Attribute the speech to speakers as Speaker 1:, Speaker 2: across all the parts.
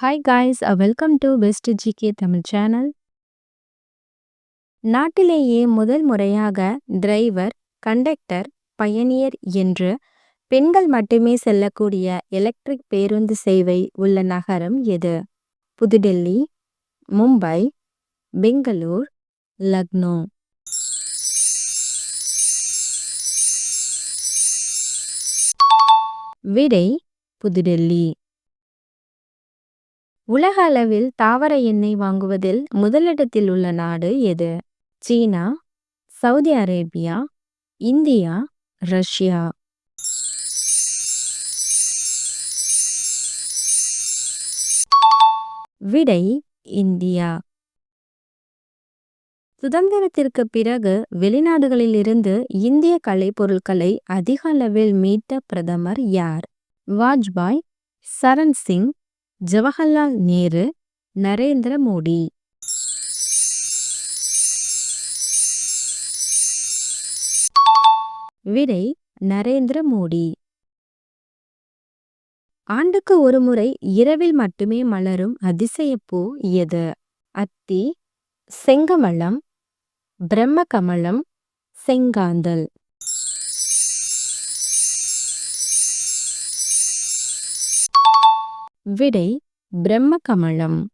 Speaker 1: Hi guys welcome to best GK Tamil channel நாட்டிலேயே முதல் முறையாக டிரைவர் கண்டக்டர் பயணியர் என்று பெண்கள் மட்டுமே செல்லக்கூடிய எலக்ட்ரிக் பேருந்து சேவை உள்ள நகரம் எது? புதுடெல்லி மும்பை பெங்களூர் லக்னோ. விடை புதுடெல்லி. உலக அளவில் தாவர எண்ணெய் வாங்குவதில் முதலிடத்தில் உள்ள நாடு எது? China Saudi Arabia India Russia. விடை இந்தியா. சுதந்திரத்திற்கு பிறகு வெளிநாடுகளிலிருந்து இந்திய கலைப்பொருட்களை அதிக அளவில் மீட்ட பிரதமர் யார்? வாஜ்பாய் சரண் சிங் ஜவஹர்லால் நேரு நரேந்திர மோடி. விடை நரேந்திர மோடி. ஆண்டுக்கு ஒருமுறை இரவில் மட்டுமே மலரும் அதிசயப்பூ எது? அத்தி செங்கமலம் பிரம்ம கமலம் செங்காந்தல். விடை பிரம்ம கமலம்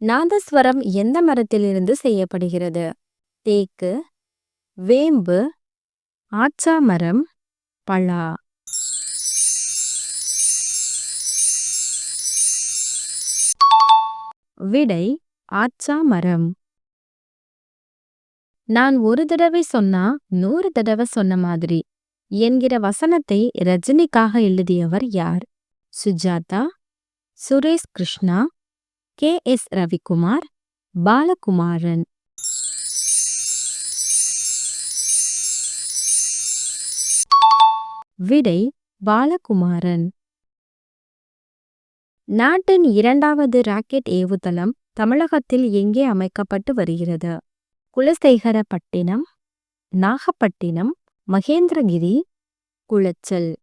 Speaker 1: நாதஸ்வரம் எந்த மரத்திலிருந்து செய்யப்படுகிறது? தேக்கு வேம்பு ஆச்சா மரம் பலா. விடை ஆச்சா மரம் நான் ஒரு தடவை சொன்னா நூறு தடவை சொன்ன மாதிரி. என்கிற வசனத்தை ரஜினிக்காக எழுதியவர் யார்? Sujatha Suresh Krishna K S Ravikumar Balakumaran. விடை பாலகுமாரன். நாட்டின் இரண்டாவது ராக்கெட் ஏவுதளம் தமிழகத்தில் எங்கே அமைக்கப்பட்டு வருகிறது? குலசேகரப்பட்டினம் நாகப்பட்டினம் மகேந்திரகிரி குளச்சல்.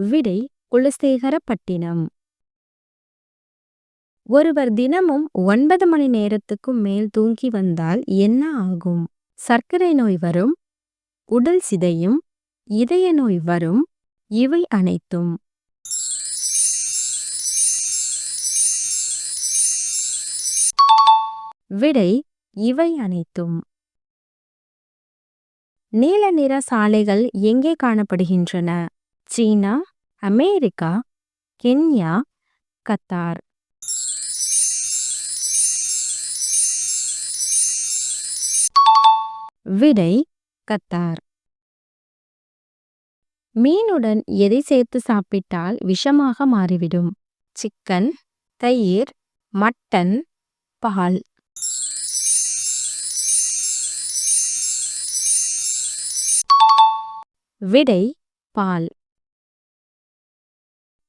Speaker 1: விடை குலசேகரப்பட்டினம். ஒருவர் தினமும் ஒன்பது மணி நேரத்துக்கும் மேல் தூங்கி வந்தால் என்ன ஆகும்? சர்க்கரை நோய் வரும் உடல் சிதையும் இதய நோய் வரும் இவை அனைத்தும். விடை இவை அனைத்தும். நீல நிற சாலைகள் எங்கே காணப்படுகின்றன? China America Kenya Qatar. விடை கத்தார். மீனுடன் எதை சேர்த்து சாப்பிட்டால் விஷமாக மாறிவிடும்? சிக்கன் தயிர் மட்டன் பால். விடை பால்.